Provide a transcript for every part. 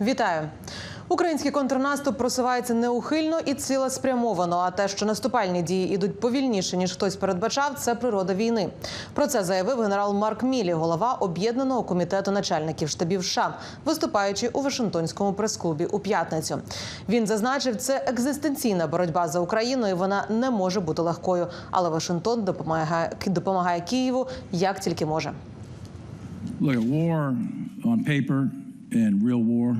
Вітаю. Український контрнаступ просувається неухильно і цілеспрямовано. А те, що наступальні дії ідуть повільніше ніж хтось передбачав, це природа війни. Про це заявив генерал Марк Мілі, голова об'єднаного комітету начальників штабів США, виступаючи у Вашингтонському прес-клубі у п'ятницю. Він зазначив, це екзистенційна боротьба за Україну, і вона не може бути легкою. Але Вашингтон допомагає допомагає Києву як тільки може. Look, war on paper and real war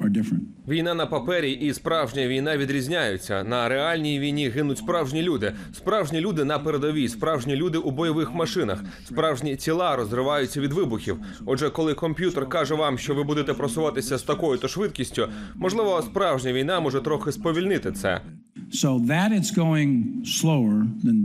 are different. Війна на папері і справжня війна відрізняються. На реальній війні гинуть справжні люди. Справжні люди на передовій, справжні люди у бойових машинах. Справжні тіла розриваються від вибухів. Отже, коли комп'ютер каже вам, що ви будете просуватися з такою то швидкістю, можливо, справжня війна може трохи сповільнити це. So that it's going slower than.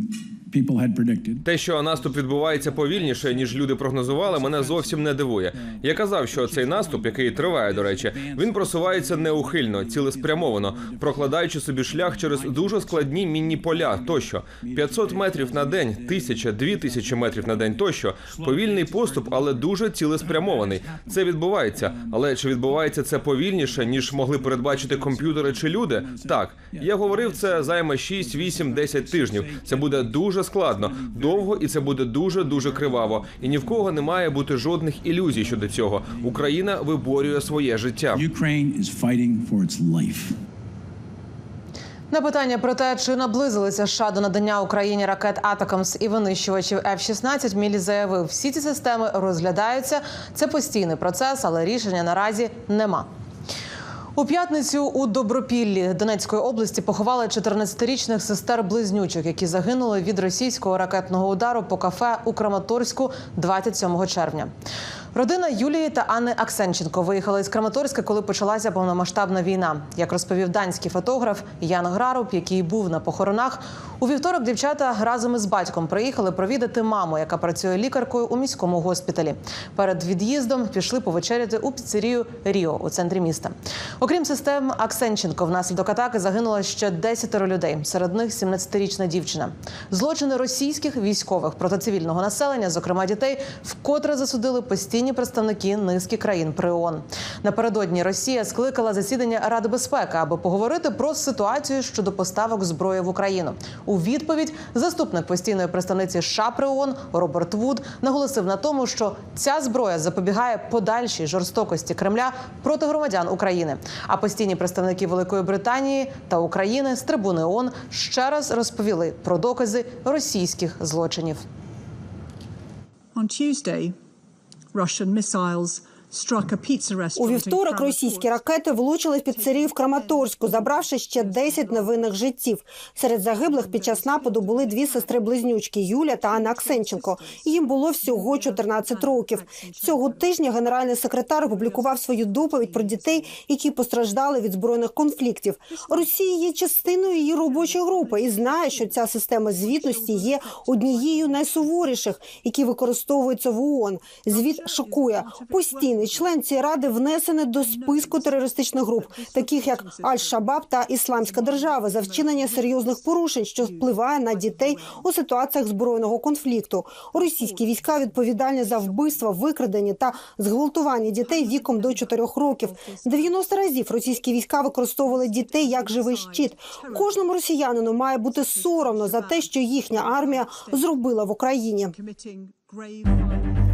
Те, що наступ відбувається повільніше, ніж люди прогнозували, мене зовсім не дивує. Я казав, що цей наступ, який триває, до речі, він просувається неухильно, цілеспрямовано, прокладаючи собі шлях через дуже складні мінні поля. Тощо 500 метрів на день, тисяча, дві тисячі метрів на день. Тощо повільний поступ, але дуже цілеспрямований. Це відбувається. Але чи відбувається це повільніше, ніж могли передбачити комп'ютери чи люди? Так, я говорив, це займе 6, 8, 10 тижнів. Це буде дуже складно, довго, і це буде дуже дуже криваво. І ні в кого не має бути жодних ілюзій щодо цього. Україна виборює своє життя. На питання про те, чи наблизилися США до надання Україні ракет Атакамс і винищувачів F-16, Мілі заявив, всі ці системи розглядаються. Це постійний процес, але рішення наразі нема. У п'ятницю у Добропіллі Донецької області поховали 14-річних сестер близнючок, які загинули від російського ракетного удару по кафе у Краматорську 27 червня. Родина Юлії та Анни Аксенченко виїхали із Краматорська, коли почалася повномасштабна війна. Як розповів данський фотограф Ян Граруб, який був на похоронах, у вівторок дівчата разом із батьком приїхали провідати маму, яка працює лікаркою у міському госпіталі. Перед від'їздом пішли повечеряти у піцерію Ріо у центрі міста. Окрім систем Аксенченко, внаслідок атаки загинуло ще 10 людей. Серед них 17-річна дівчина. Злочини російських військових проти цивільного населення, зокрема дітей, вкотре засудили постійні представники низки країн при ООН. Напередодні Росія скликала засідання Ради безпеки, аби поговорити про ситуацію щодо поставок зброї в Україну. У відповідь заступник постійної представниці США при ООН Роберт Вуд наголосив на тому, що ця зброя запобігає подальшій жорстокості Кремля проти громадян України. А постійні представники Великої Британії та України з трибуни ООН ще раз розповіли про докази російських злочинів. On Tuesday, Russian missiles У вівторок російські ракети влучили в піцерію в Краматорську, забравши ще 10 невинних життів. Серед загиблих під час нападу були дві сестри-близнючки Юля та Анна Аксенченко. Їм було всього 14 років. Цього тижня генеральний секретар опублікував свою доповідь про дітей, які постраждали від збройних конфліктів. Росія є частиною її робочої групи і знає, що ця система звітності є однією найсуворіших, які використовуються в ООН. Звіт шокує. Постійний член цієї ради внесений до списку терористичних груп, таких як Аль-Шабаб та Ісламська держава, за вчинення серйозних порушень, що впливає на дітей у ситуаціях збройного конфлікту. Російські війська відповідальні за вбивства, викрадення та зґвалтування дітей віком до 4 років. 90 разів російські війська використовували дітей як живий щит. Кожному росіянину має бути соромно за те, що їхня армія зробила в Україні.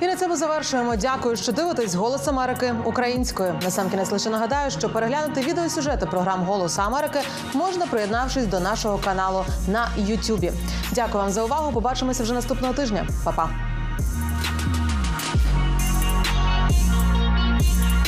І на цьому завершуємо. Дякую, що дивитесь Голос Америки українською. Насамкінець лише нагадаю, що переглянути відеосюжети програм Голос Америки можна приєднавшись до нашого каналу на Ютубі. Дякую вам за увагу. Побачимося вже наступного тижня. Па-па.